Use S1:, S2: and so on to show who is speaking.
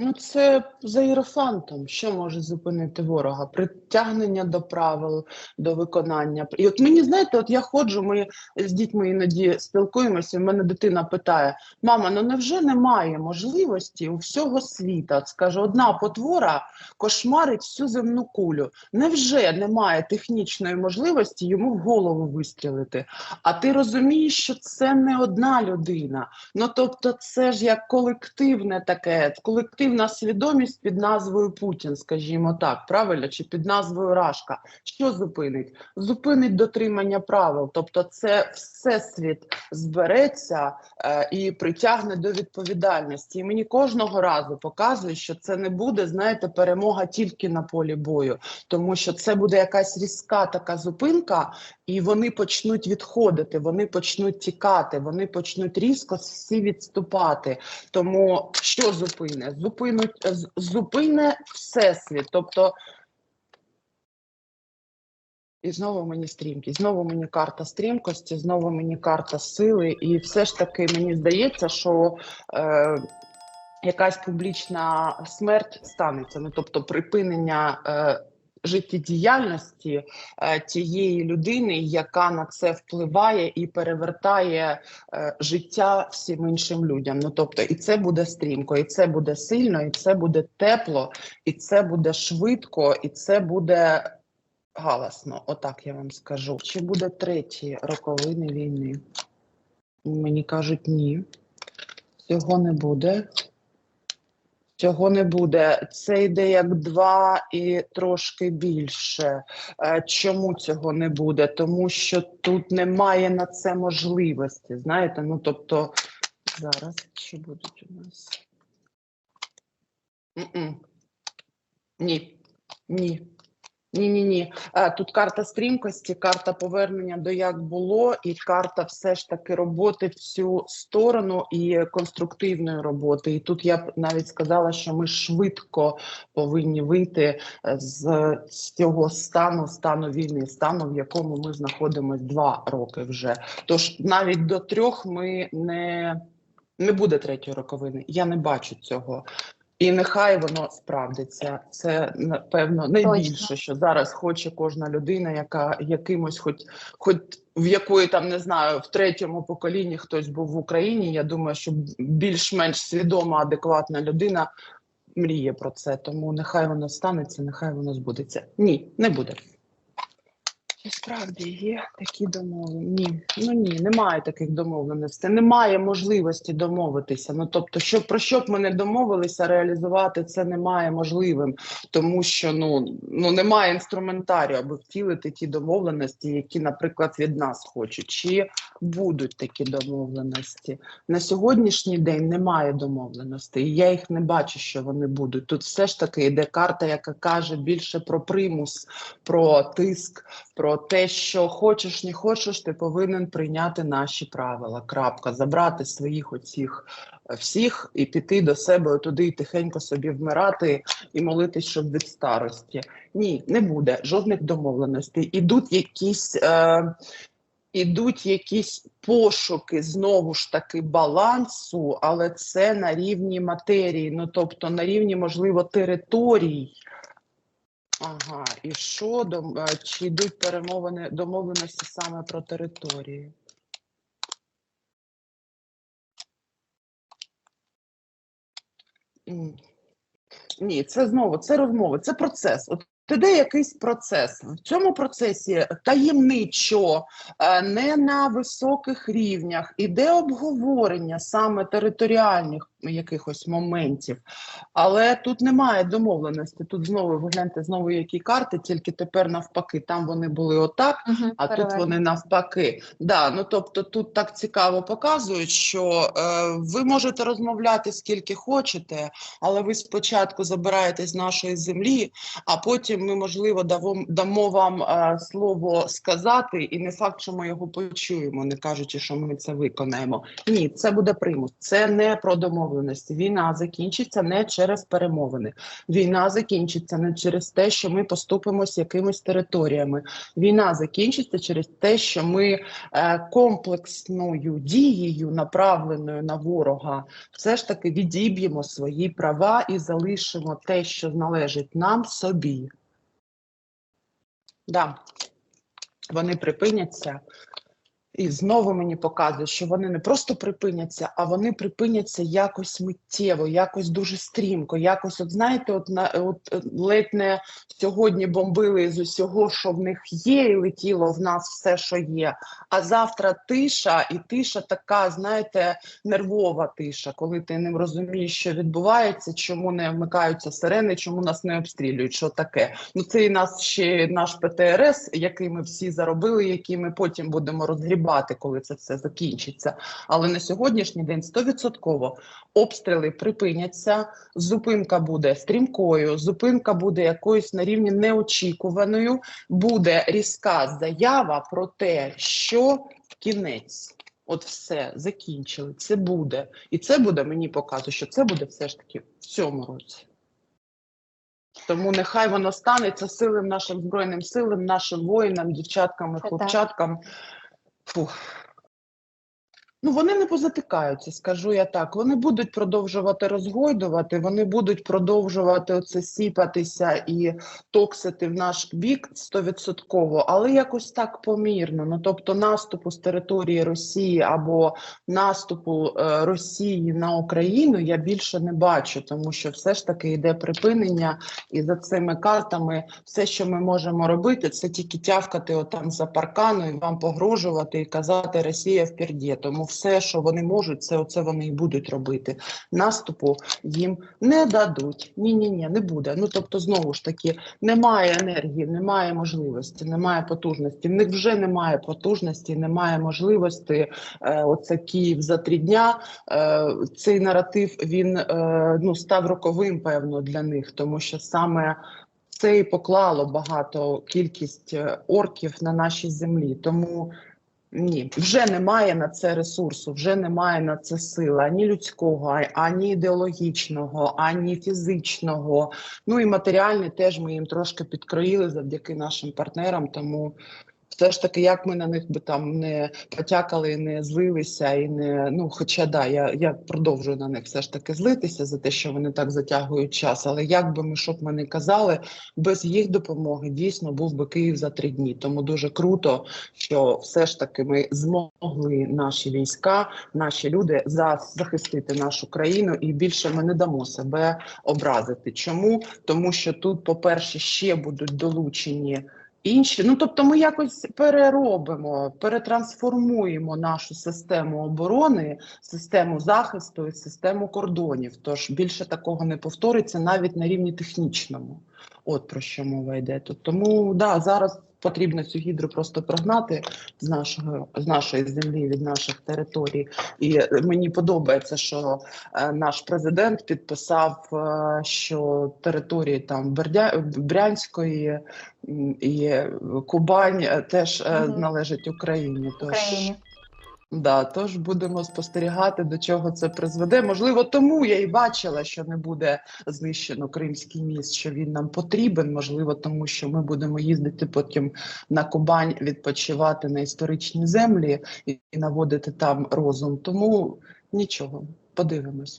S1: Ну, це за іерофантом. Що може зупинити ворога? Притягнення до правил, до виконання. І от мені знаєте, от я ходжу, ми з дітьми іноді спілкуємося. і в мене дитина питає: мама, ну невже немає можливості у всього світа? Скаже, одна потвора кошмарить всю земну кулю. Невже немає технічної можливості йому в голову вистрілити? А ти розумієш, що це не одна людина. Ну тобто, це ж як колективне таке, колективна свідомість під назвою Путін, скажімо так, правильно, чи під назвою Рашка. Що зупинить? Зупинить дотримання правил. Тобто, це всесвіт збереться е, і притягне до відповідальності. І мені кожного разу показує, що це не буде, знаєте, перемога тільки на полі бою, тому що це буде якась різка така зупинка, і вони почнуть відходити, вони почнуть тікати, вони почнуть різко всі відступати. Тому що зупине? Зупинуть з- зупине всесвіт. Тобто, і знову мені стрімкість, знову мені карта стрімкості, знову мені карта сили. І все ж таки мені здається, що е, якась публічна смерть станеться. Ну тобто припинення. Е, Життєдіяльності е, тієї людини, яка на це впливає і перевертає е, життя всім іншим людям. Ну тобто, і це буде стрімко, і це буде сильно, і це буде тепло, і це буде швидко, і це буде галасно. Отак я вам скажу. Чи буде треті роковини війни? Мені кажуть, ні. Цього не буде. Цього не буде. Це йде як два і трошки більше. Е, Чому цього не буде? Тому що тут немає на це можливості. Знаєте, ну тобто зараз чи будуть у нас? Ні, ні. Ні, ні, ні. Тут карта стрімкості, карта повернення до як було, і карта все ж таки роботи в цю сторону і конструктивної роботи. І тут я б навіть сказала, що ми швидко повинні вийти е, з цього стану, стану війни, стану, в якому ми знаходимося два роки вже. Тож навіть до трьох ми не, не буде третьої роковини. Я не бачу цього. І нехай воно справдиться. Це напевно найбільше, що зараз хоче кожна людина, яка якимось, хоч хоч в якої там не знаю, в третьому поколінні хтось був в Україні. Я думаю, що більш-менш свідома, адекватна людина мріє про це. Тому нехай воно станеться, нехай воно збудеться. Ні, не буде. Справді є такі домови? Ні, ну ні, немає таких домовленостей, немає можливості домовитися. Ну тобто, що про що б ми не домовилися, реалізувати це немає можливим, тому що ну ну немає інструментарію, аби втілити ті домовленості, які, наприклад, від нас хочуть. Чи будуть такі домовленості на сьогоднішній день? Немає домовленостей. Я їх не бачу, що вони будуть. Тут все ж таки йде карта, яка каже більше про примус, про тиск. про те, що хочеш, не хочеш, ти повинен прийняти наші правила. Крапка, забрати своїх оцих е, всіх і піти до себе туди і тихенько собі вмирати і молитись, щоб від старості. Ні, не буде жодних домовленостей. Ідуть якісь. Е, Ідуть якісь пошуки знову ж таки балансу, але це на рівні матерії, ну тобто на рівні, можливо, територій. Ага, і що чи йдуть перемовини домовленості саме про території? Ні, це знову це розмови, це процес. От іде якийсь процес. В цьому процесі таємничо, е, не на високих рівнях, іде обговорення саме територіальних якихось моментів, але тут немає домовленості. Тут знову ви гляньте знову які карти, тільки тепер навпаки. Там вони були отак,
S2: Мгм,
S1: а тут вони навпаки. Да, ну тобто тут так цікаво показують, що е, ви можете розмовляти скільки хочете, але ви спочатку забираєте з нашої землі, а потім ми, можливо, дамо, дамо вам е, слово сказати, і не факт, що ми його почуємо, не кажучи, що ми це виконаємо. Ні, це буде примус. Це не про домовленості. Війна закінчиться не через перемовини. Війна закінчиться не через те, що ми поступимось якимись територіями. Війна закінчиться через те, що ми е, комплексною дією, направленою на ворога, все ж таки відіб'ємо свої права і залишимо те, що належить нам собі. Да. Вони припиняться. І знову мені показують, що вони не просто припиняться, а вони припиняться якось миттєво, якось дуже стрімко. Якось, от знаєте, от на от е, ледь не сьогодні бомбили з усього, що в них є, і летіло в нас все, що є. А завтра тиша, і тиша така, знаєте, нервова тиша, коли ти не розумієш, що відбувається, чому не вмикаються сирени, чому нас не обстрілюють. Що таке? Ну це і нас ще наш ПТРС, який ми всі заробили, який ми потім будемо розгрібати, коли це все закінчиться. Але на сьогоднішній день 100% обстріли припиняться. Зупинка буде стрімкою, зупинка буде якоюсь на рівні неочікуваною. Буде різка заява про те, що в кінець. От все закінчили. Це буде, і це буде мені показує, що це буде все ж таки в цьому році. Тому нехай воно станеться силам нашим збройним силам, нашим воїнам, дівчаткам і хлопчаткам. Puh. Ну, вони не позатикаються, скажу я так. Вони будуть продовжувати розгойдувати, вони будуть продовжувати оце сіпатися і токсити в наш бік стовідсотково, але якось так помірно. Ну тобто наступу з території Росії або наступу е, Росії на Україну я більше не бачу, тому що все ж таки йде припинення, і за цими картами все, що ми можемо робити, це тільки тявкати отам за паркану і вам погрожувати і казати Росія в пірді. Тому все, що вони можуть, це оце вони і будуть робити. Наступу їм не дадуть. Ні, ні, ні, не буде. Ну тобто, знову ж таки, немає енергії, немає можливості, немає потужності. В них вже немає потужності, немає можливості. Е, оце Київ за три дня. Е, цей наратив він е, ну став роковим, певно, для них, тому що саме. Це і поклало багато кількість е, орків на нашій землі. Тому ні, вже немає на це ресурсу, вже немає на це сили ані людського, ані ідеологічного, ані фізичного. Ну і матеріальний теж ми їм трошки підкроїли завдяки нашим партнерам. Тому все ж таки, як ми на них би там не потякали, не злилися, і не ну, хоча да, я, я продовжую на них все ж таки злитися за те, що вони так затягують час. Але як би ми що б ми не казали, без їх допомоги дійсно був би Київ за три дні. Тому дуже круто, що все ж таки ми змогли наші війська, наші люди за захистити нашу країну, і більше ми не дамо себе образити. Чому? Тому що тут, по-перше, ще будуть долучені. Інші, ну тобто, ми якось переробимо, перетрансформуємо нашу систему оборони, систему захисту і систему кордонів. Тож більше такого не повториться навіть на рівні технічному. От про що мова йде тут. Тому да, зараз потрібно цю гідру просто прогнати з нашого з нашої землі, від наших територій. І мені подобається, що е, наш президент підписав, е, що території там Бердя... Брянської і Кубань е, теж
S2: Мгм.
S1: належать Україні. Тож
S2: Україні.
S1: Да, тож будемо спостерігати, до чого це призведе. Можливо, тому я і бачила, що не буде знищено Кримський міст, що він нам потрібен. Можливо, тому що ми будемо їздити потім на Кубань, відпочивати на історичні землі і наводити там розум. Тому нічого, подивимось.